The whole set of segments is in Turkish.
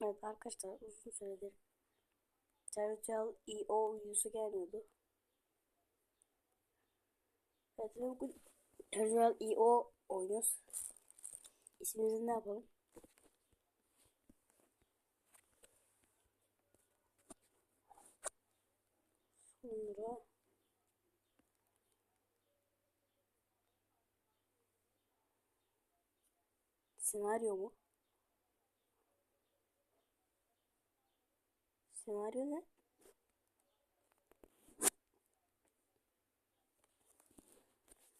Evet arkadaşlar uzun süredir Territorial EO uyusu gelmiyordu. Evet ve bugün Territorial EO oynuyoruz. İsmimizi ne yapalım? Sonra senaryo mu? Senaryo ne?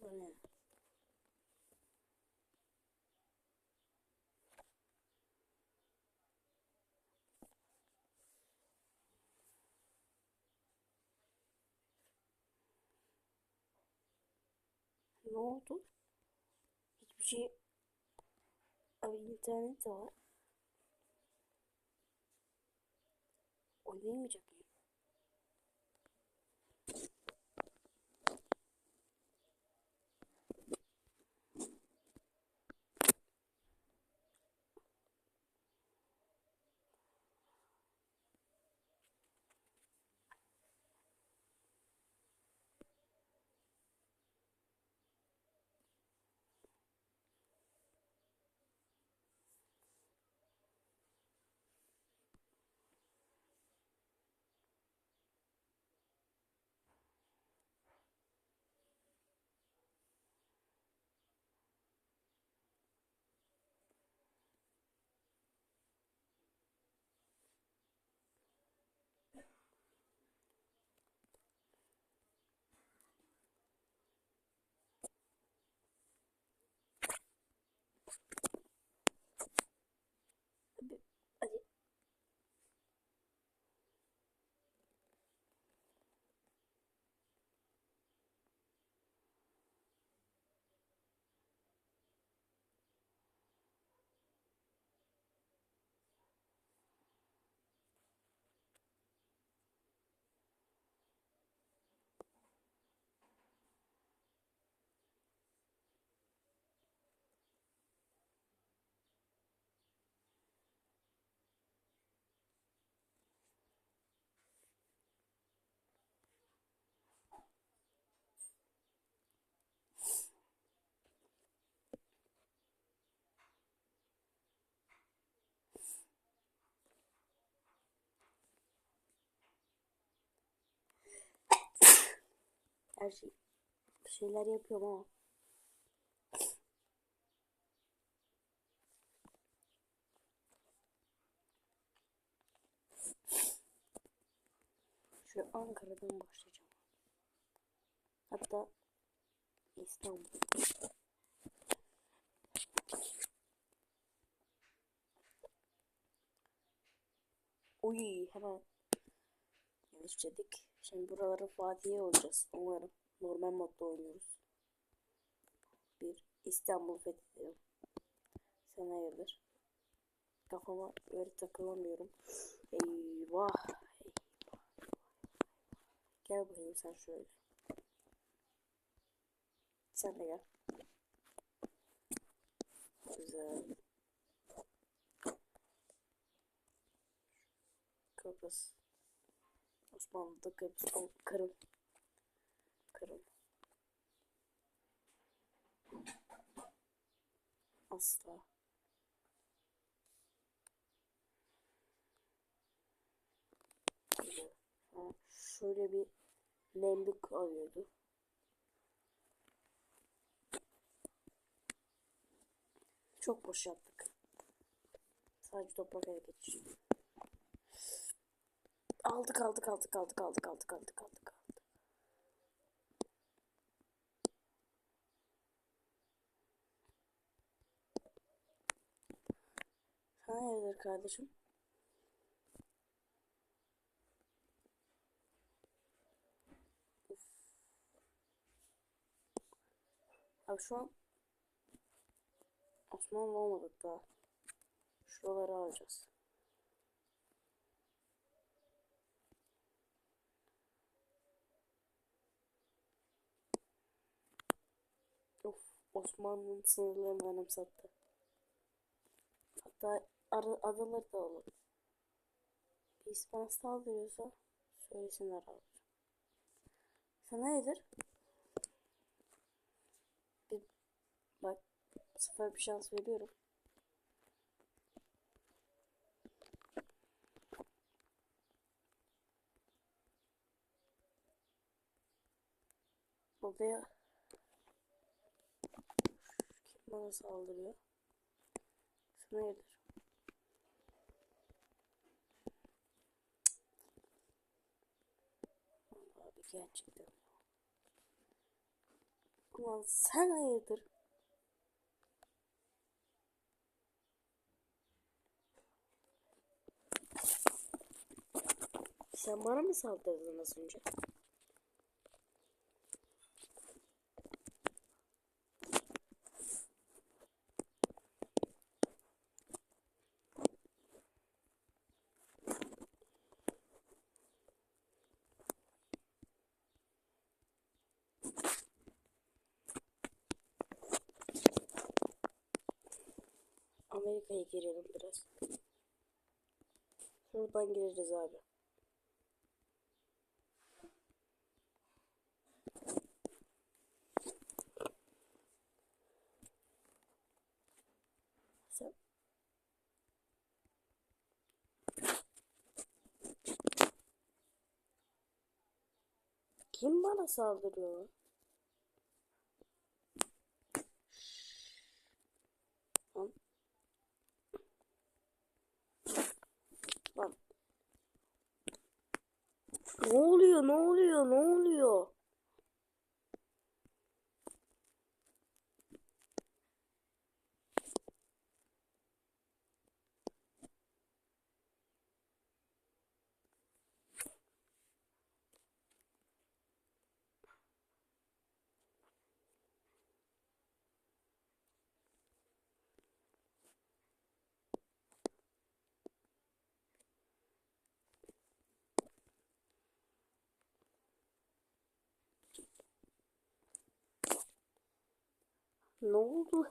Bu ne? Ne oldu? Hiçbir şey... Abi internet de var. Oynayamayacak mıyım? Hadi. Hadi. Her şey bir şeyler yapıyorum ama şu Ankara'dan başlayacağım. Hatta İstanbul. Uy hemen yanlış dedik. Şimdi buraları Fatih'e olacağız. Umarım normal modda oynuyoruz. Bir İstanbul fethedelim. Sen hayırdır? Kafama böyle takılamıyorum. Eyvah. Gel bakayım sen şöyle. Sen de gel. Güzel. Kıbrıs. Osmanlı'da Kıbrıs. O, Kırım. Kırım. Asla. Şöyle bir nemlik alıyordu. Çok boş yaptık. Sadece toprak ele geçiyor. Aldık aldık aldık aldık aldık aldık aldık aldık. Hayırdır kardeşim? Uf. Abi şu an Osmanlı olmadık daha. Şuraları alacağız. Osmanlı'nın sınırlarını anımsattı. Hatta adaları da olur. Birisi bana saldırıyorsa söylesinler abi. Sen hayırdır? Bir, bak bu sefer bir şans veriyorum. Kim bana saldırıyor? Sen hayırdır? Abi gerçekten. Ulan sen hayırdır? Sen bana mı saldırdın az önce? Amerika'ya girelim biraz. Şuradan gireriz abi. Kim bana saldırıyor? Lan. Lan. Ne oluyor? Ne oluyor? Ne oluyor? Ne oldu?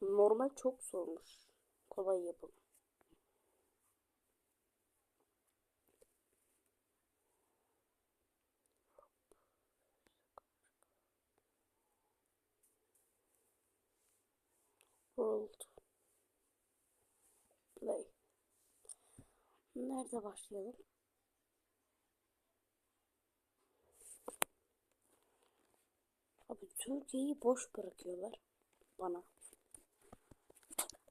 Normal çok zormuş. Kolay yapın. World. Play. Nerede başlayalım? Abi Türkiye'yi boş bırakıyorlar bana.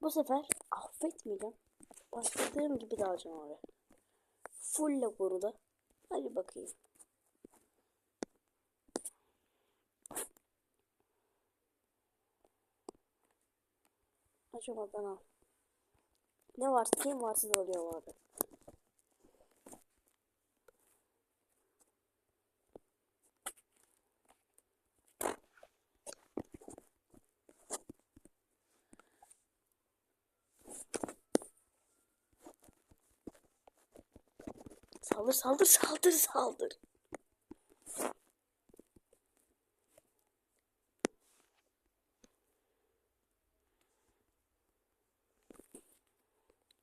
Bu sefer affetmeyeceğim. Başladığım gibi dalacağım abi. Full koruda. Hadi bakayım. Açamadan al. Ne varsa kim varsa da alıyorum abi. Saldır saldır saldır saldır.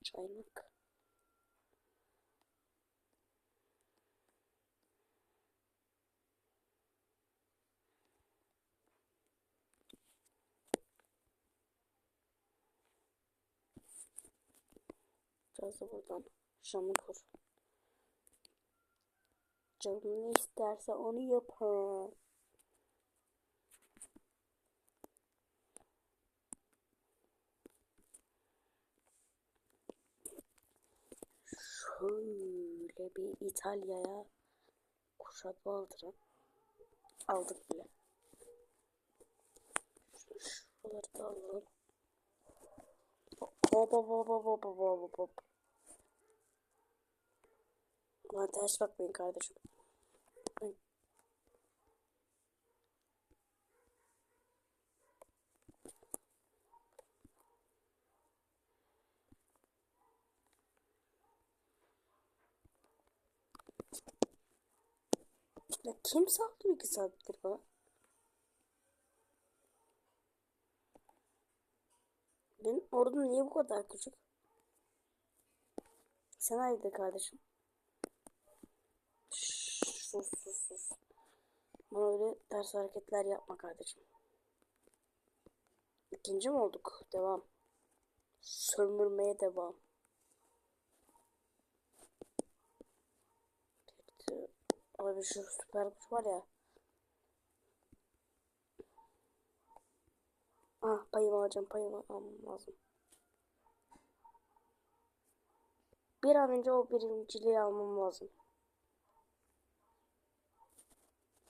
Çaymak. Biraz da buradan şamı kur. Canım ne isterse onu yapar. Şöyle bir İtalya'ya kuşatma aldırın. Aldık bile. Şuraları da alalım. Hop hop hop hop hop hop hop Lan ters bakmayın kardeşim. Ben... Ya kim saldırıyor ki saattir bana? Benim ordum niye bu kadar küçük? Sen haydi kardeşim. Sus sus sus. Bana öyle ters hareketler yapma kardeşim. İkinci mi olduk? Devam. Sömürmeye devam. Abi şu süper güç var ya. Ah payımı alacağım payımı almam lazım. Bir an önce o birinciliği almam lazım.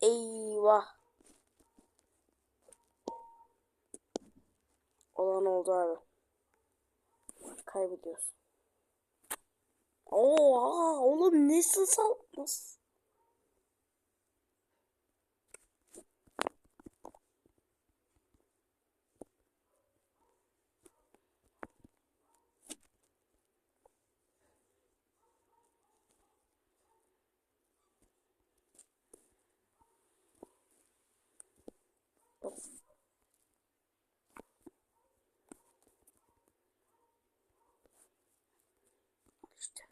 Eyvah. Olan oldu abi. Kaybediyoruz. Oha oğlum nasıl sal... İşte.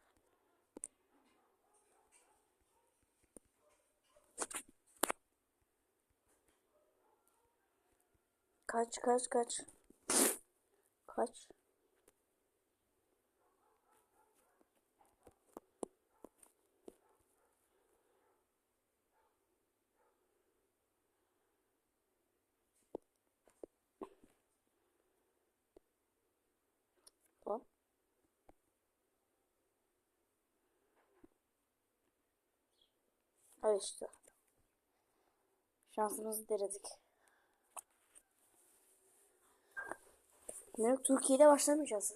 Kaç kaç kaç. Kaç. Tamam. Evet işte. Şansımızı denedik. Ne Türkiye'de başlamayacağız.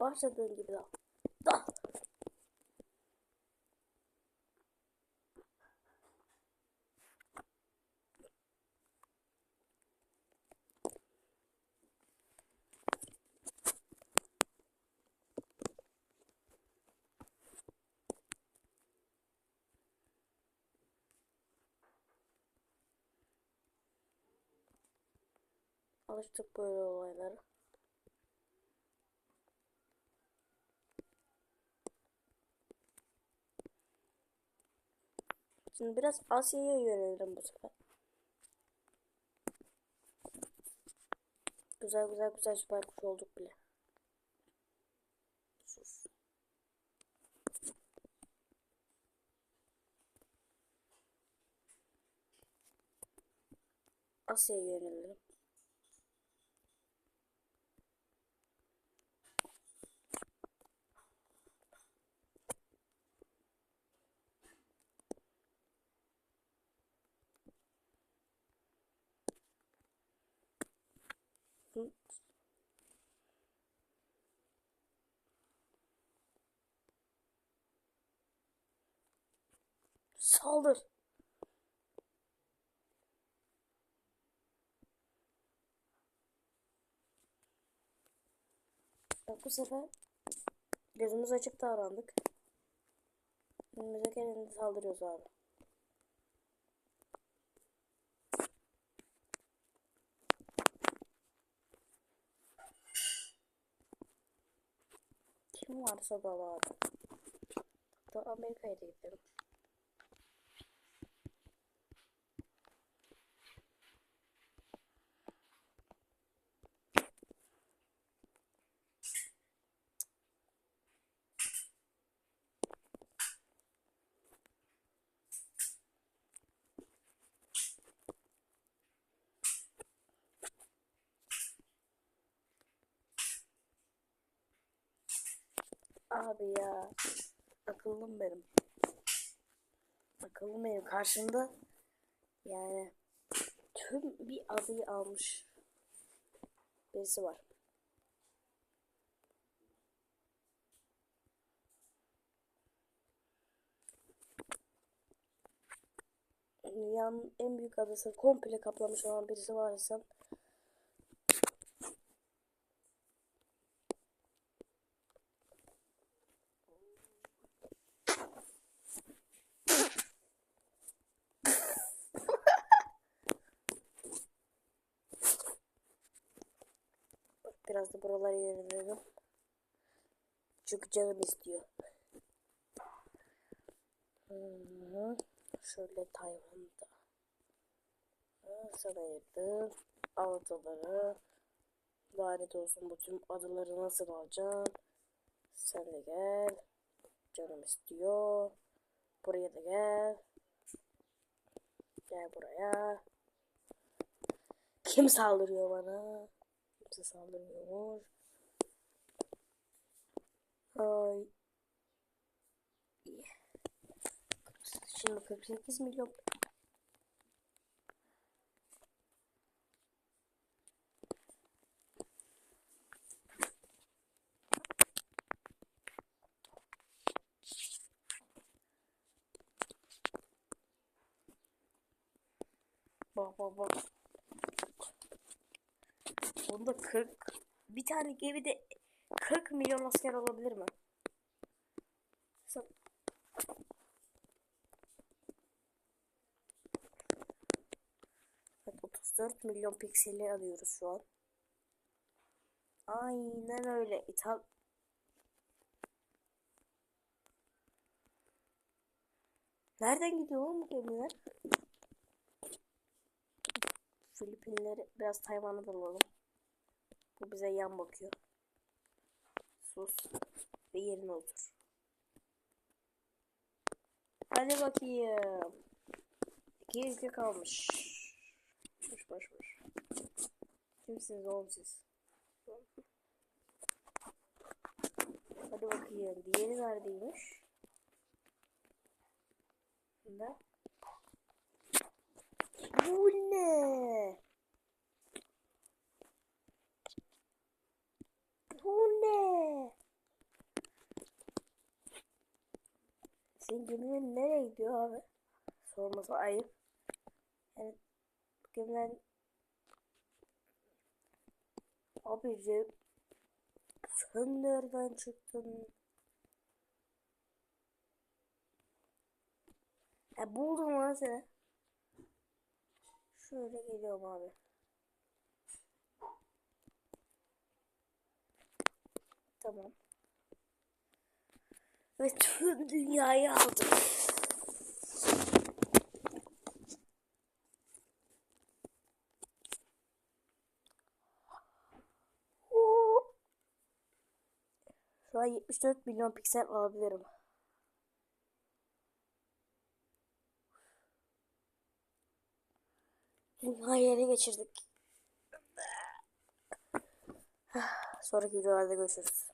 Başladığın gibi daha. Da. Alıştık böyle olaylara. Şimdi biraz Asya'ya yönelelim bu sefer. Güzel güzel güzel süper kuş olduk bile. Sus. Asya'ya yönelelim. Hı. Saldır. Bak bu sefer gözümüz açık davrandık. Önümüze geleni saldırıyoruz abi. Kim varsa da var. Da Amerika'ya da gidelim. Abi ya. Akıllım benim. Akıllım benim. Karşımda yani tüm bir adayı almış birisi var. Dünyanın en büyük adasını komple kaplamış olan birisi varsa Biraz da buraları yeniledim. Çünkü canım istiyor. Hı, Şöyle Tayvan'da. Sana. Al adaları. Lanet olsun bu tüm adaları nasıl alacaksın? Sen de gel. Canım istiyor. Buraya da gel. Gel buraya. Kim saldırıyor bana? Kimse saldırmıyor. Ay. Şimdi 48 milyon. Bak bak bak. Bunda 40 bir tane gemide 40 milyon asker olabilir mi? Evet, 34 milyon pikseli alıyoruz şu an. Aynen öyle. İthal Nereden gidiyor oğlum gemiler? Filipinleri biraz Tayvan'a dalalım. Bu bize yan bakıyor. Sus. Ve yerine otur. Hadi bakayım. İki ülke kalmış. Boş boş boş. Kimsiniz oğlum siz? Hadi bakayım. Diğeri neredeymiş? Ne? Bu ne? Bu ne? Geminin nereye gidiyor abi? Sorması ayıp. Yani gemiler... Abi ce- sen nereden çıktın? E buldum lan seni. Şöyle geliyorum abi. Tamam. Ve tüm dünyayı aldım. Şu an 74 milyon piksel alabilirim. Dünyayı ele geçirdik. Sonraki videolarda görüşürüz.